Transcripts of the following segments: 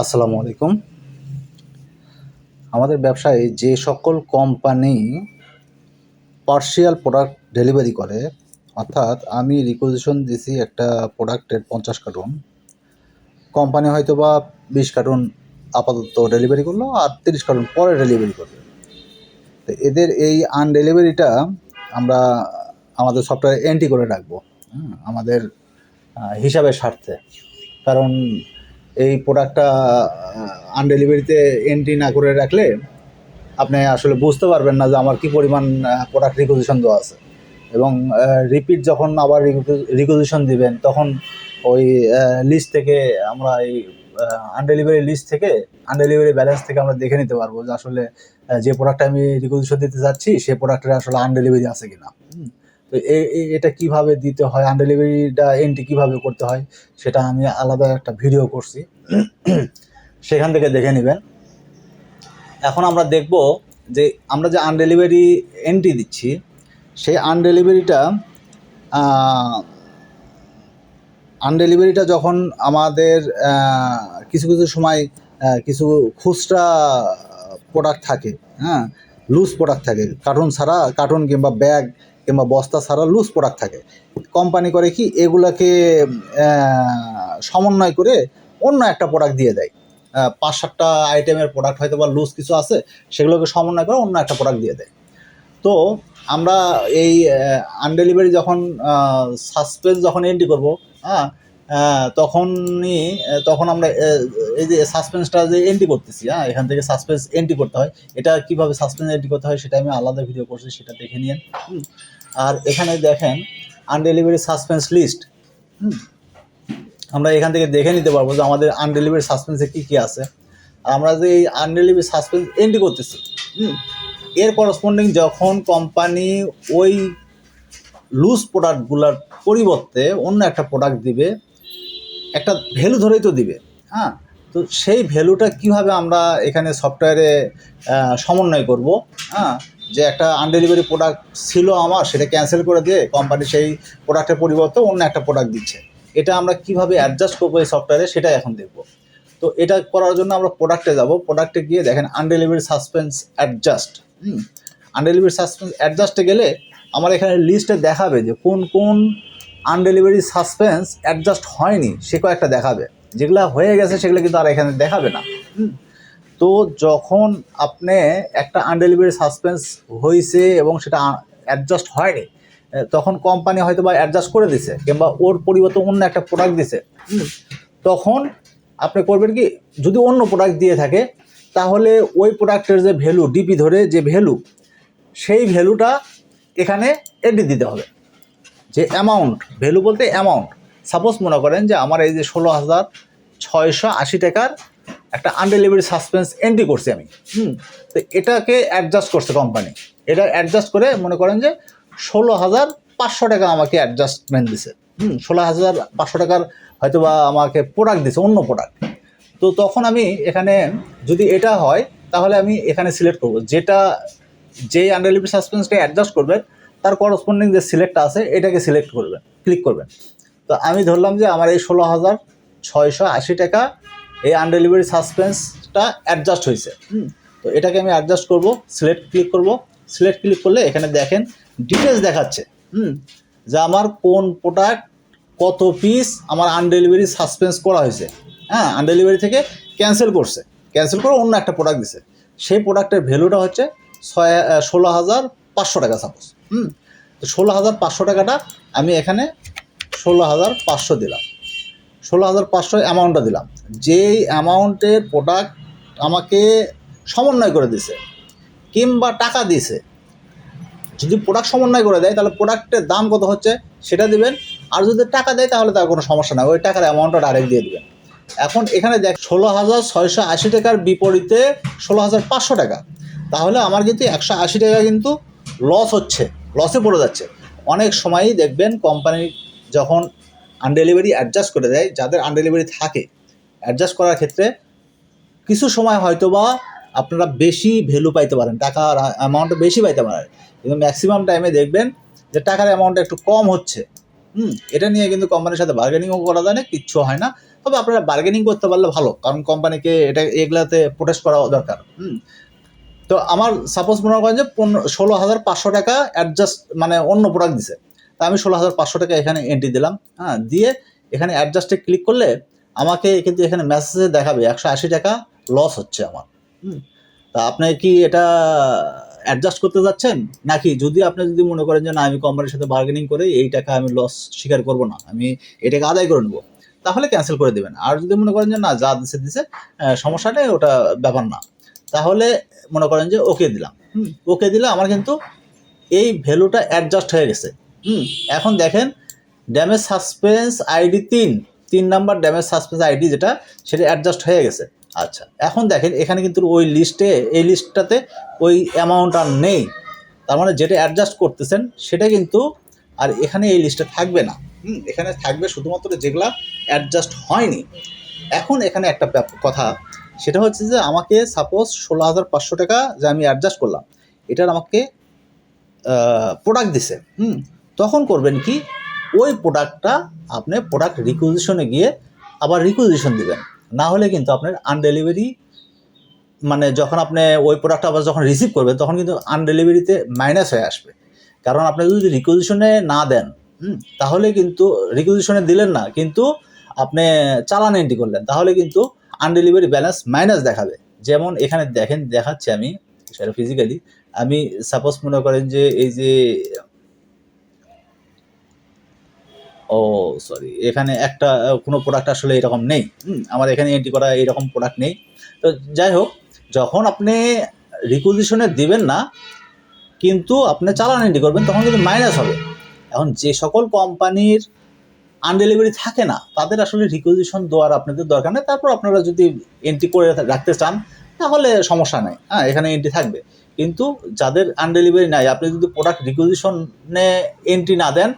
আসসালামু আলাইকুম। আমাদের ব্যবসায় যে সকল কোম্পানি পার্শিয়াল প্রোডাক্ট ডেলিভারি করে, অর্থাৎ আমি রিকোজিশন দিছি একটা প্রোডাক্টের পঞ্চাশ কার্টুন কোম্পানি হয়তো বা বিশ কার্টুন আপাতত ডেলিভারি করল আর তিরিশ কার্টুন পরে ডেলিভারি করবে তো এদের এই আনডেলিভারিটা আমরা আমাদের সফটওয়্যারে এন্ট্রি করে রাখব আমাদের হিসাবের স্বার্থে। কারণ এই প্রোডাক্টটা আনডেলিভারিতে এন্ট্রি না করে রাখলে আপনি আসলে বুঝতে পারবেন না যে আমার কি পরিমাণ প্রোডাক্ট রিকোজিশন দেওয়া আছে এবং রিপিট যখন আবার রিকোজিশন দিবেন, তখন ওই লিস্ট থেকে আমরা এই আনডেলিভারি লিস্ট থেকে আনডেলিভারি ব্যালেন্স থেকে আমরা দেখে নিতে পারব যে আসলে যে প্রোডাক্টটা আমি রিকোজিশন দিতে যাচ্ছি সেই প্রোডাক্টের আসলে আনডেলিভারি আছে কিনা। তো এটা কীভাবে দিতে হয়? আনডেলিভারিটা এন্ট্রি কীভাবে করতে হয়? সেটা আমি আলাদা একটা ভিডিও করছি। সেখান থেকে দেখে নেবেন। এখন আমরা দেখব যে আমরা যে আনডেলিভারি এন্ট্রি দিচ্ছি, সেই আনডেলিভারিটা আনডেলিভারিটা যখন আমাদের কিছু কিছু সময় কিছু খুচরা প্রোডাক্ট থাকে হ্যাঁ? লুজ প্রোডাক্ট থাকে কার্টুন ছাড়া কার্টুন কিংবা ব্যাগ কিংবা বস্তা ছাড়া লুজ প্রোডাক্ট থাকে। কোম্পানি করে কি এগুলাকে সমন্বয় করে অন্য একটা প্রোডাক্ট দিয়ে দেয়। পাঁচ সাতটা আইটেমের প্রোডাক্ট হয়তো বা লুজ কিছু আছে, সেগুলোকে সমন্বয় করে অন্য একটা প্রোডাক্ট দিয়ে দেয়। তো আমরা এই আনডেলিভারি যখন সাসপেন্স যখন এন্ট্রি করব হ্যাঁ তখনই তখন আমরা এই যে সাসপেন্সটা যে এন্ট্রি করতেছি হ্যাঁ এখান থেকে সাসপেন্স এন্ট্রি করতে হয়। এটা কীভাবে সাসপেন্স এন্ট্রি করতে হয় সেটা আমি আলাদা ভিডিও করছি, সেটা দেখে হুম। আর এখানে দেখেন আনডেলিভারি সাসপেন্স লিস্ট আমরা এখান থেকে দেখে নিতে পারব যে আমাদের আনডেলিভারি সাসপেন্সে কী কী আছে। আর আমরা যে এই আনডেলিভারি সাসপেন্স এন্ট্রি করতেছি, হুম, এর করসপন্ডিং যখন কোম্পানি ওই লুজ প্রোডাক্টগুলোর পরিবর্তে অন্য একটা প্রোডাক্ট দিবে, একটা ভ্যালু ধরেই তো দিবে হ্যাঁ তো সেই ভ্যালুটা কীভাবে আমরা এখানে সফটওয়্যারে সমন্বয় করব? হ্যাঁ যে একটা আনডেলিভারি প্রোডাক্ট ছিল আমার, সেটা ক্যান্সেল করে দিয়ে কোম্পানি সেই প্রোডাক্টের পরিবর্তে অন্য একটা প্রোডাক্ট দিচ্ছে। এটা আমরা কীভাবে অ্যাডজাস্ট করব এই সফটওয়্যারে সেটাই এখন দেখব। তো এটা করার জন্য আমরা প্রোডাক্টে যাব। প্রোডাক্টে গিয়ে দেখেন আনডেলিভারি সাসপেন্স অ্যাডজাস্ট হুম? আনডেলিভারি সাসপেন্স অ্যাডজাস্টে গেলে আমার এখানে লিস্টে দেখাবে যে কোন কোন আনডেলিভারি সাসপেন্স অ্যাডজাস্ট হয়নি, সে কয়েকটা দেখাবে। যেগুলো হয়ে গেছে সেগুলো কিন্তু আর এখানে দেখাবে না। তো যখন আপনি একটা আনডেলিভারি সাসপেন্স হয়েছে এবং সেটা অ্যাডজাস্ট হয়নি, তখন কোম্পানি হয়তো বা অ্যাডজাস্ট করে দিছে কিংবা ওর পরিবর্তে অন্য একটা প্রোডাক্ট দিছে। তখন আপনি করবেন কি, যদি অন্য প্রোডাক্ট দিয়ে থাকে, তাহলে ওই প্রোডাক্টের যে ভ্যালু ডিপি ধরে যে ভ্যালু সেই ভ্যালুটা এখানে এন্ট্রি দিতে হবে। যে অ্যামাউন্ট ভ্যালু বলতে অ্যামাউন্ট সাপোজ মনে করেন যে আমার এই যে ষোলো হাজার ছয়শো আশি টাকার একটা আনডেলিভারি সাসপেন্স এন্ট্রি করছি আমি, হুম, তো এটাকে অ্যাডজাস্ট করছে কোম্পানি এটা অ্যাডজাস্ট করে মনে করেন যে ষোলো হাজার পাঁচশো টাকা আমাকে অ্যাডজাস্টমেন্ট দিছে, হুম, ষোলো হাজার পাঁচশো টাকার হয়তো বা আমাকে প্রোডাক্ট দিছে, অন্য প্রোডাক্ট তো তখন আমি এখানে যদি এটা হয়, তাহলে আমি এখানে সিলেক্ট করব। যেটা যেই আনডেলিভারি সাসপেন্সটা অ্যাডজাস্ট করবেন, তার করসপন্ডিং যে সিলেক্টটা আছে, এটাকে সিলেক্ট করবেন ক্লিক করবেন। তো আমি ধরলাম যে আমার এই ষোলো হাজার ছয়শো আশি টাকা এই আনডেলিভারি সাসপেন্সটা অ্যাডজাস্ট হয়েছে। হুম, তো এটাকে আমি অ্যাডজাস্ট করব সিলেক্ট ক্লিক করব। সিলেক্ট ক্লিক করলে এখানে দেখেন ডিটেলস দেখাচ্ছে। হুম, যে আমার কোন প্রোডাক্ট কত পিস আমার আনডেলিভারি সাসপেন্স করা হয়েছে। হ্যাঁ আনডেলিভারি থেকে ক্যান্সেল করছে। ক্যান্সেল করে অন্য একটা প্রোডাক্ট দিছে। সেই প্রোডাক্টের ভ্যালুটা হচ্ছে ছয় ষোলো হাজার পাঁচশো টাকা সাপোজ হুম, তো ষোলো হাজার পাঁচশো টাকাটা আমি এখানে ষোলো হাজার পাঁচশো দিলাম। ষোলো হাজার পাঁচশো অ্যামাউন্টটা দিলাম। যেই অ্যামাউন্টের প্রোডাক্ট আমাকে সমন্বয় করে দিছে কিংবা টাকা দিছে, যদি প্রোডাক্ট সমন্বয় করে দেয়, তাহলে প্রোডাক্টের দাম কত হচ্ছে সেটা দিবেন। আর যদি টাকা দেয়, তাহলে তার কোনো সমস্যা নাই, ওই টাকার অ্যামাউন্টটা ডাইরেক্ট দিয়ে দেবেন। এখন এখানে দেখ ষোলো হাজার ছয়শো আশি টাকার বিপরীতে ষোলো হাজার পাঁচশো টাকা। তাহলে আমার কিন্তু একশো আশি টাকা কিন্তু লস হচ্ছে লসে পড়ে যাচ্ছে। অনেক সময়ই দেখবেন কোম্পানি যখন আনডেলিভারি অ্যাডজাস্ট করে দেয়, যাদের আনডেলিভারি থাকে অ্যাডজাস্ট করার ক্ষেত্রে কিছু সময় হয়তো বা আপনারা বেশি ভ্যালু পাইতে পারেন, টাকার অ্যামাউন্টটা বেশি পাইতে পারেন। কিন্তু ম্যাক্সিমাম টাইমে দেখবেন যে টাকার অ্যামাউন্টটা একটু কম হচ্ছে। হুম, এটা নিয়ে কিন্তু কোম্পানির সাথে বার্গেনিংও করা যায় না, কিচ্ছু হয় না। তবে আপনারা বার্গেনিং করতে পারলে ভালো, কারণ কোম্পানিকে এটা এগুলাতে প্রোটেস্ট করা দরকার। হুম, তো আমার সাপোজ মনে করেন যে পনেরো, ষোলো হাজার পাঁচশো টাকা অ্যাডজাস্ট মানে অন্য প্রোডাক্ট দিছে। তা আমি ষোলো হাজার পাঁচশো টাকা এখানে এন্ট্রি দিলাম। হ্যাঁ দিয়ে এখানে অ্যাডজাস্টে ক্লিক করলে আমাকে কিন্তু এখানে মেসেজে দেখাবে একশো আশি টাকা লস হচ্ছে আমার। হুম, তা আপনি কি এটা অ্যাডজাস্ট করতে যাচ্ছেন? নাকি যদি আপনি যদি মনে করেন যে না, আমি কোম্পানির সাথে বার্গেনিং করে এই টাকা আমি লস স্বীকার করব না, আমি এটাকে আদায় করে নেব, তাহলে ক্যান্সেল করে দেবেন। আর যদি মনে করেন যে না, যা দিছে দিছে সমস্যা নেই, ওটা ব্যাপার না। তাহলে মনে করেন যে ওকে দিলাম। ওকে দিলে আমার কিন্তু এই ভ্যালুটা অ্যাডজাস্ট হয়ে গেছে। হুম, এখন দেখেন ড্যামেজ সাসপেন্স আইডি তিন তিন নাম্বার ড্যামেজ সাসপেন্স আইডি যেটা, সেটা অ্যাডজাস্ট হয়ে গেছে। আচ্ছা এখন দেখেন, এখানে কিন্তু ওই লিস্টে এই লিস্টটাতে ওই অ্যামাউন্ট আর নেই। তার মানে যেটা অ্যাডজাস্ট করতেছেন, সেটা কিন্তু আর এখানে এই লিস্টে থাকবে না। হুম, এখানে থাকবে শুধুমাত্র যেগুলা অ্যাডজাস্ট হয়নি। এখন এখানে একটা কথা, সেটা হচ্ছে যে আমাকে সাপোজ ষোলো হাজার পাঁচশো টাকা যে আমি অ্যাডজাস্ট করলাম, এটার আমাকে প্রোডাক্ট দিছে। হুম তখন করবেন কি? ওই প্রোডাক্টটা আপনি প্রোডাক্ট রিকুইজিশনে গিয়ে আবার রিকুইজিশন দিবেন। না হলে কিন্তু আপনার আনডেলিভারি মানে যখন আপনি ওই প্রোডাক্টটা আবার যখন রিসিভ করবেন, তখন কিন্তু আনডেলিভারিতে মাইনাস হয়ে আসবে। কারণ আপনি যদি রিকুইজিশনে না দেন তাহলে কিন্তু রিকুইজিশনে দিলেন না, কিন্তু আপনি চালান এন্ট্রি করলেন, তাহলে কিন্তু আনডেলিভারি ব্যালেন্স মাইনাস দেখাবে। যেমন এখানে দেখেন, দেখাচ্ছি আমি, সেটা ফিজিক্যালি আমি সাপোজ মনে করেন যে এই যে ও সরি এখানে একটা কোনো প্রোডাক্ট আসলে এরকম নেই। আমার এখানে এন্ট্রি করা এরকম প্রোডাক্ট নেই। তো যাই হোক, যখন আপনি রিকুইজিশনে দেবেন না, কিন্তু আপনি চালান এন্ট্রি করবেন, তখন কিন্তু মাইনাস হবে। এখন যে সকল কোম্পানির আনডেলিভারি থাকে না, তাদের আসলে রিকুইজিশন দেওয়ার আপনাদের দরকার নেই। তারপর আপনারা যদি এন্ট্রি করে রাখতে চান, তাহলে সমস্যা নেই। হ্যাঁ এখানে এন্ট্রি থাকবে। কিন্তু যাদের আনডেলিভারি নাই, আপনি যদি প্রোডাক্ট রিকুইজিশনে এন্ট্রি না দেন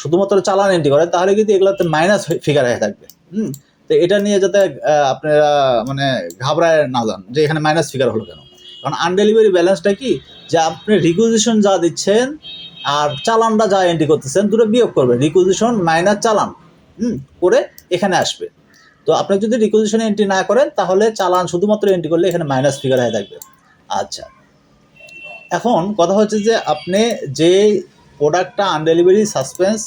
শুধুমাত্র চালান এন্ট্রি করে, তাহলে কিন্তু এগুলোতে মাইনাস ফিগার হয়ে থাকবে। হুম? তো এটা নিয়ে যাতে আপনারা মানে ঘাবড়ায় না যান যে এখানে মাইনাস ফিগার হলো কেন। কারণ আনডেলিভারি ব্যালেন্সটা কি? যে আপনি রিকুইজিশন যা দিচ্ছেন আর চালানটা যা এন্ট্রি করতেছেন, দুটো বিয়োগ করবে। রিকুইজিশন মাইনাস চালান, হুম? করে এখানে আসবে। তো আপনি যদি রিকুইজিশনে এন্ট্রি না করেন, তাহলে চালান শুধুমাত্র এন্ট্রি করলে এখানে মাইনাস ফিগার হয়ে থাকবে। আচ্ছা। এখন কথা হচ্ছে যে আপনি যে প্রোডাক্টটা আনডেলিভারি, সাসপেন্স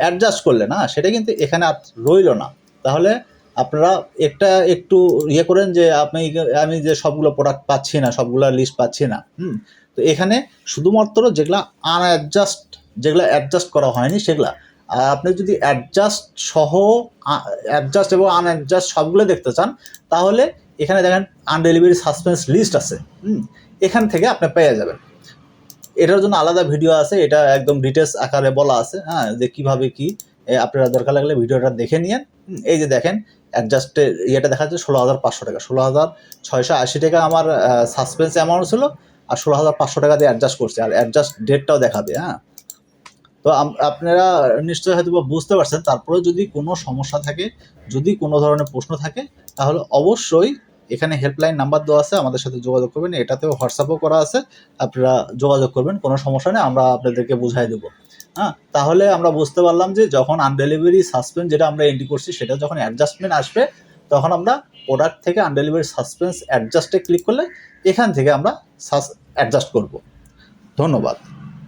অ্যাডজাস্ট করলে না, সেটা কিন্তু এখানে রইল না। তাহলে আপনারা একটা একটু ইয়ে করেন যে, আপনি, আমি যে সবগুলো প্রোডাক্ট পাচ্ছি না, সবগুলো লিস্ট পাচ্ছি না, হুম? তো এখানে শুধুমাত্র যেগুলো আনঅ্যাডজাস্ট যেগুলো অ্যাডজাস্ট করা হয়নি, সেগুলা। আপনি যদি অ্যাডজাস্ট সহ অ্যাডজাস্ট এবং আনঅ্যাডজাস্ট সবগুলো দেখতে চান, তাহলে এখানে দেখেন আনডেলিভারি সাসপেন্স লিস্ট আছে, হুম? এখান থেকে আপনি পেয়ে যাবেন। এটার জন্য আলাদা ভিডিও আছে, এটা একদম ডিটেলস আকারে বলা আছে হ্যাঁ যে কীভাবে কি আপনারা দরকার লাগলে ভিডিওটা দেখে নিয়েন। এই যে দেখেন অ্যাডজাস্টের ইয়েটা দেখা যাচ্ছে ষোলো হাজার পাঁচশো টাকা। ষোলো হাজার ছয়শো আশি টাকা আমার সাসপেন্স অ্যামাউন্ট ছিল, আর ষোলো হাজার পাঁচশো টাকা দিয়ে অ্যাডজাস্ট করছে, আর অ্যাডজাস্ট ডেটটাও দেখাবে হ্যাঁ। তো আপনারা নিশ্চয়ই হয়তো বুঝতে পারছেন তারপরে যদি কোনো সমস্যা থাকে, যদি কোনো ধরনের প্রশ্ন থাকে, তাহলে অবশ্যই এখানে হেল্পলাইন নাম্বার দেওয়া আছে, আমাদের সাথে যোগাযোগ করবেন, এটাতেও হোয়াটসঅ্যাপও করা আছে, আপনারা যোগাযোগ করবেন, কোনো সমস্যা নেই, আমরা আপনাদেরকে বুঝাই দেবো। হ্যাঁ তাহলে আমরা বুঝতে পারলাম যে যখন আনডেলিভারি সাসপেন্স যেটা আমরা এন্ট্রি করছি, সেটা যখন অ্যাডজাস্টমেন্ট আসবে, তখন আমরা প্রোডাক্ট থেকে আনডেলিভারি সাসপেন্স অ্যাডজাস্টে ক্লিক করলে এখান থেকে আমরা সাস অ্যাডজাস্ট করব। ধন্যবাদ।